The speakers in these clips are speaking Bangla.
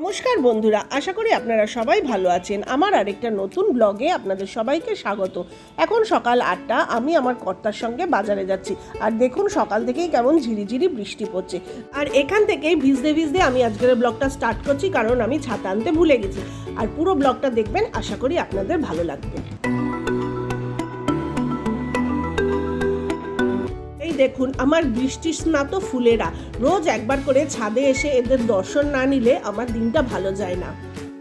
নমস্কার বন্ধুরা, আশা করি আপনারা সবাই ভালো আছেন। আমার আরেকটা নতুন ব্লগে আপনাদের সবাইকে স্বাগত। এখন সকাল আটটা, আমি আমার কর্তার সঙ্গে বাজারে যাচ্ছি। আর দেখুন, সকাল থেকেই কেমন ঝিরিঝিরি বৃষ্টি পড়ছে। আর এখান থেকেই ভিজতে ভিজতে আমি আজকের ব্লগটা স্টার্ট করছি, কারণ আমি ছাতা আনতে ভুলে গেছি। আর পুরো ব্লগটা দেখবেন, আশা করি আপনাদের ভালো লাগবে। দেখুন, আমার বৃষ্টি স্নাত ফুলেরা। রোজ একবার করে ছাদে এসে এদের দর্শন না নিলে আমার দিনটা ভালো যায় না।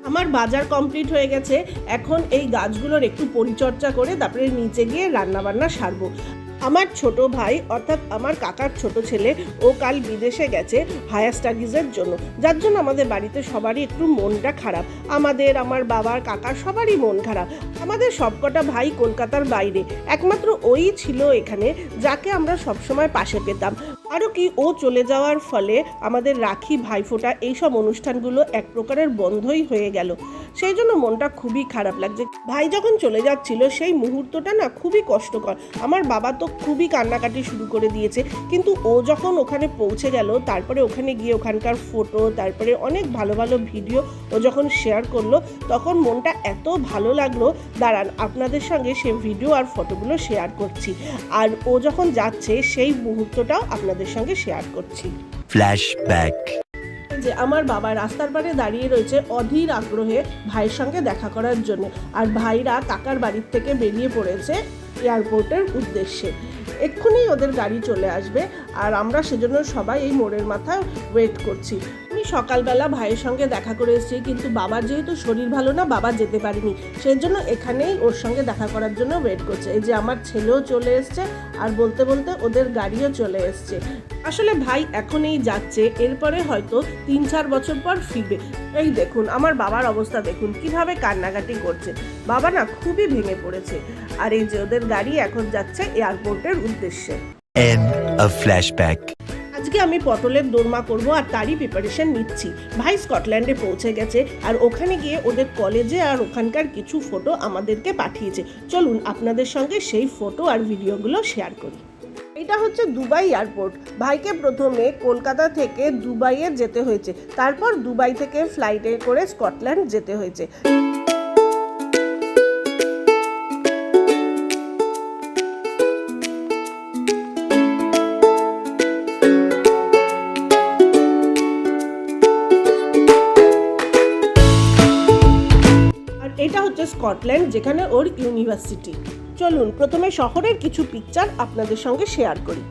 আমার বাজার কমপ্লিট হয়ে গেছে, এখন এই গাছগুলোর একটু পরিচর্যা করে তারপরে নিচে গিয়ে রান্নাবান্না সারবো। আমার ছোট ভাই অর্থাৎ আমার কাকার ছোট ছেলে, ও কাল বিদেশে গেছে হায়ার স্টাডিজের জন্য। যার জন্য আমাদের বাড়িতে সবারই একটু মনটা খারাপ। আমাদের, আমার বাবার, কাকার সবারই মন খারাপ। আমাদের সবকটা ভাই কলকাতার বাইরে। একমাত্র ওই ছিল এখানে, যাকে আমরা সবসময় পাশে পেতাম। আরও কি, ও চলে যাওয়ার ফলে আমাদের রাখি, ভাইফোঁটা এইসব অনুষ্ঠানগুলো এক প্রকারের বন্ধই হয়ে গেল। সেই জন্য মনটা খুবই খারাপ লাগছে। ভাই যখন চলে যাচ্ছিল, সেই মুহূর্তটা না খুবই কষ্টকর। আমার বাবা তো খুবই কান্নাকাটি শুরু করে দিয়েছে। কিন্তু ও যখন ওখানে পৌঁছে গেল, তারপরে ওখানে গিয়ে ওখানকার ফটো, তারপরে অনেক ভালো ভালো ভিডিও ও যখন শেয়ার করল, তখন মনটা এত ভালো লাগল, দাঁড়ান, আপনাদের সঙ্গে সে ভিডিও আর ফটোগুলো শেয়ার করছি। আর ও যখন যাচ্ছে, সেই মুহূর্তটাও আপনাদের সঙ্গে শেয়ার করছি। ফ্ল্যাশব্যাক যে আমার বাবা রাস্তার পাড়ে দাঁড়িয়ে রয়েছে অধীর আগ্রহে ভাইয়ের সঙ্গে দেখা করার জন্য। আর ভাইরা কাকার বাড়ির থেকে বেরিয়ে পড়েছে এয়ারপোর্টের উদ্দেশ্যে। এক্ষুনি ওদের গাড়ি চলে আসবে আর আমরা সেজন্য সবাই এই মোড়ের মাথায় ওয়েট করছি। সকালবেলা ভাইয়ের সঙ্গে দেখা করে এসেছি, কিন্তু বাবার যেহেতু শরীর ভালো না, বাবা যেতে পারেনি। সেই জন্য এখানেই ওর সঙ্গে দেখা করার জন্য ওয়েট করছে। এই যে আমার ছেলেও চলে এসছে আর বলতে বলতে ওদের গাড়িও চলে এসছে। আসলে ভাই এখনই যাচ্ছে, এরপরে হয়তো তিন চার বছর পর ফিরবে। এই দেখুন, আমার বাবার অবস্থা দেখুন, কীভাবে কান্নাকাটি করছে। বাবা না খুবই ভেঙে পড়েছে। আর এই যে ওদের গাড়ি এখন যাচ্ছে এয়ারপোর্টের উদ্দেশ্যে. আজকে আমি পটলের দোরমা করব আর তারই প্রিপারেশন নিচ্ছি। ভাই স্কটল্যান্ডে পৌঁছে গেছে আর ওখানে গিয়ে ওদের কলেজে আর ওখানকার কিছু ফটো আমাদেরকে পাঠিয়েছে। চলুন আপনাদের সঙ্গে সেই ফটো আর ভিডিওগুলো শেয়ার করি। এটা হচ্ছে দুবাই এয়ারপোর্ট ভাইকে প্রথমে কলকাতা থেকে দুবাইয়ে যেতে হয়েছে। তারপর দুবাই থেকে ফ্লাইটে করে স্কটল্যান্ড যেতে হয়েছে। স্কটল্যান্ড যেখানে ওর ইউনিভার্সিটি। চলুন প্রথমে শহরের কিছু পিকচার আপনাদের সঙ্গে শেয়ার করি।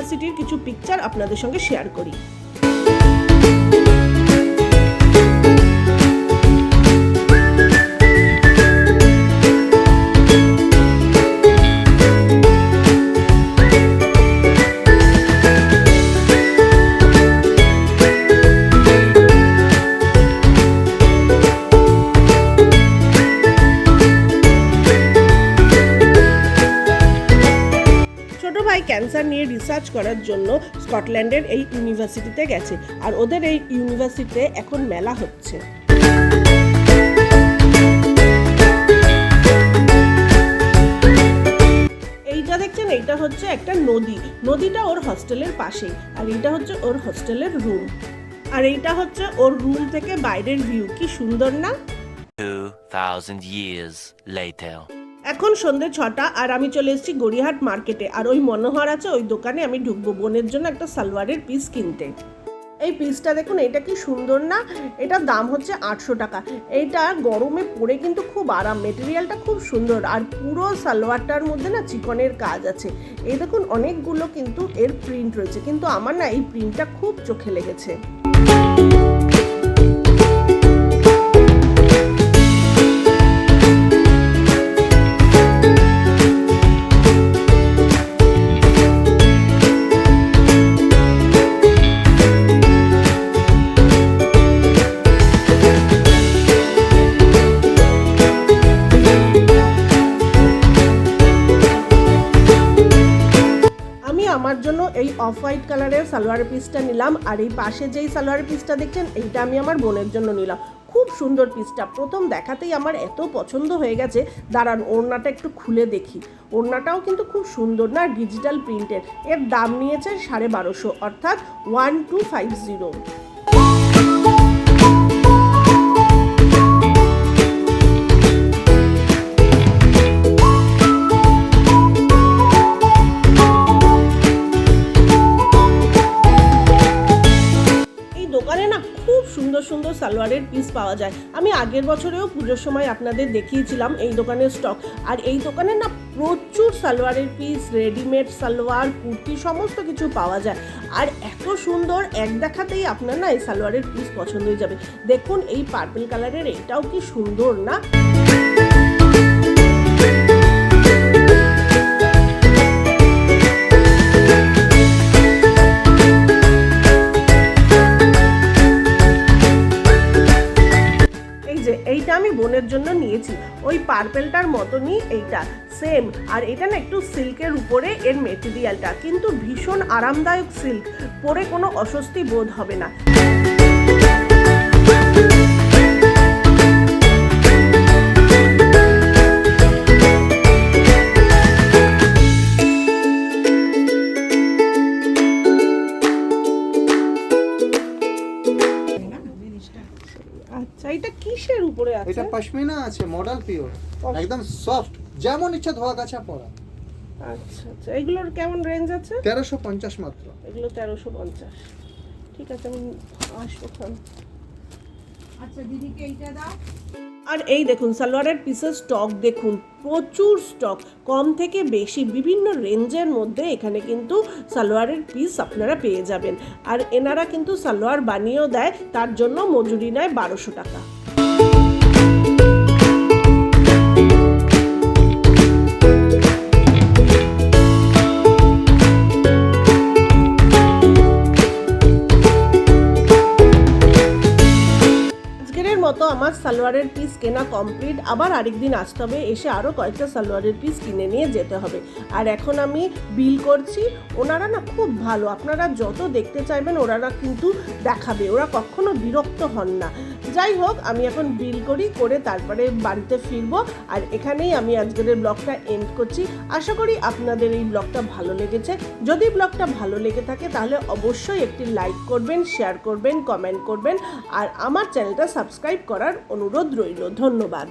ইউনিভার্সিটির কিছু পিকচার আপনাদের সঙ্গে শেয়ার করি। ক্যান্সার নিয়ে রিসার্চ করার জন্য স্কটল্যান্ডের এই ইউনিভার্সিটিতে গেছে। আর ওদের এই ইউনিভার্সিটিতে এখন মেলা হচ্ছে। এইটা দেখছেন, এইটা হচ্ছে একটা নদী। নদীটা ওর হস্টেলের পাশেই, আর এইটা হচ্ছে ওর হস্টেলের রুম। আর এইটা হচ্ছে ওর রুম থেকে বাইরের ভিউ। কি সুন্দর না? 2000 years later. এখন সন্ধে ছটা আর আমি চলে এসেছি গড়িয়াহাট মার্কেটে। আর ওই মনোহর আছে, ওই দোকানে আমি ঢুকবো বোনের জন্য একটা সালোয়ারের পিস কিনতে। এই পিসটা দেখুন, এটা কি সুন্দর না? এটার দাম হচ্ছে আটশো টাকা। এইটা গরমে পরে কিন্তু খুব আরাম মেটেরিয়ালটা খুব সুন্দর। আর পুরো সালোয়ারটার মধ্যে না চিকনের কাজ আছে। এই দেখুন, অনেকগুলো কিন্তু এর প্রিন্ট রয়েছে। কিন্তু আমার না এই প্রিন্টটা খুব চোখে লেগেছে। অফ হোয়াইট কালারের সালোয়ার পিসটা নিলাম আর এই পাশে যেই সালোয়ার পিসটা দেখছেন, এইটা আমি আমার বোনের জন্য নিলাম। খুব সুন্দর পিসটা। প্রথম দেখাতেই আমার এত পছন্দ হয়ে গেছে। দাঁড়ান, ওড়নাটা একটু খুলে দেখি। ওড়নাটাও কিন্তু খুব সুন্দর না? ডিজিটাল প্রিন্টের এর দাম নিয়েছে সাড়ে বারোশো, অর্থাৎ ওয়ান টু ফাইভ জিরো দোকানে না, খুব সুন্দর সুন্দর সালোয়ারের পিস পাওয়া যায়। আমি আগের বছরেও পুজোর সময় আপনাদের দেখিয়েছিলাম এই দোকানের স্টক আর এই দোকানে না প্রচুর সালোয়ারের পিস রেডিমেড সালোয়ার, কুর্তি, সমস্ত কিছু পাওয়া যায়। আর এত সুন্দর, এক দেখাতেই আপনার না এই সালোয়ারের পিস পছন্দ হয়ে যাবে। দেখুন এই পার্পল কালারের এটাও কি সুন্দর না? এইটা আমি বোনের জন্য নিয়েছি। ওই পার্পেলটার মতনই এইটা সেম আর এটা না একটু সিল্কের উপরে এর মেটেরিয়ালটা কিন্তু ভীষণ আরামদায়ক সিল্ক, পরে কোনো অস্বস্তি বোধ হবে না। এটা পশমিনা আছে মডেল পিওর একদম সফট যেমন ইচ্ছা ধোয়া কাছা পরা। আচ্ছা আচ্ছা। এগুলোর কেমন রেঞ্জ আছে? তেরোশো পঞ্চাশ মাত্র। এগুলো তেরোশো পঞ্চাশ। ঠিক আছে আমি আসব খান আচ্ছা দিদিকে এইটা দাও? আর এই দেখুন সালোয়ারের পিসের স্টক দেখুন প্রচুর স্টক কম থেকে বেশি বিভিন্ন রেঞ্জের মধ্যে এখানে কিন্তু সালোয়ারের পিস আপনারা পেয়ে যাবেন। আর এনারা কিন্তু সালোয়ার বানিয়েও দেয় তার জন্য মজুরি নেয় বারোশো টাকা। পিস কেনা কমপ্লিট আবার আরেকদিন আসতে হবে, এসে আরও কয়েকটা সালোয়ারের পিস কিনে নিয়ে যেতে হবে। আর এখন আমি বিল করছি, ওনারা না খুব ভালো, আপনারা যত দেখতে চাইবেন ওনারা কিন্তু দেখাবে, ওরা কখনো বিরক্ত হন না। যাই হোক, আমি এখন বিল করি, করে তারপরে বাড়িতে ফিরবো। আর এখানেই আমি আজকের ব্লগটা এন্ড করছি। আশা করি আপনাদের এই ব্লগটা ভালো লেগেছে। যদি ব্লগটা ভালো লেগে থাকে, তাহলে অবশ্যই একটি লাইক করবেন শেয়ার করবেন কমেন্ট করবেন। আর আমার চ্যানেলটা সাবস্ক্রাইব করার অনুরোধ রইল। ধন্যবাদ।